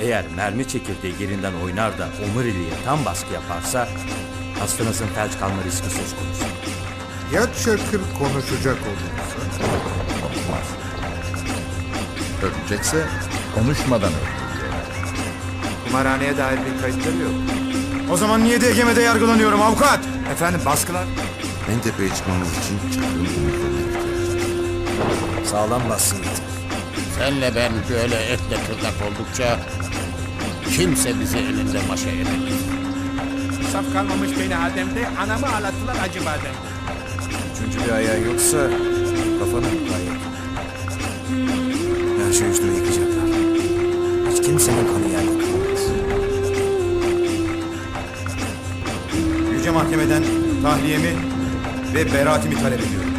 Eğer mermi çekirdeği yerinden oynar da omuriliğe tam baskı yaparsa hastanızın felç kalma riski söz konusu. Ya Çakır konuşacak olursa? Ölecekse konuşmadan öldü. Kumarhaneye dair bir kayıtları yok. O zaman niye DGM'de yargılanıyorum avukat? Efendim baskılar? En tepeye çıkmamız için Çakır'ın umutlarına. Sağlam bassın yeter. Senle ben böyle etle tırnak oldukça kimse bizi elinde maşa edemez. Saf kalmamış beni Adem'de, anamı ağlattılar acı bademde. Üçüncü bir ayağı yoksa kafanı gayet. Her şey üstüme yıkacaklar. Hiç kimsenin kanı kalmaz. Yüce Mahkemeden tahliyemi ve beraatimi talep ediyorum.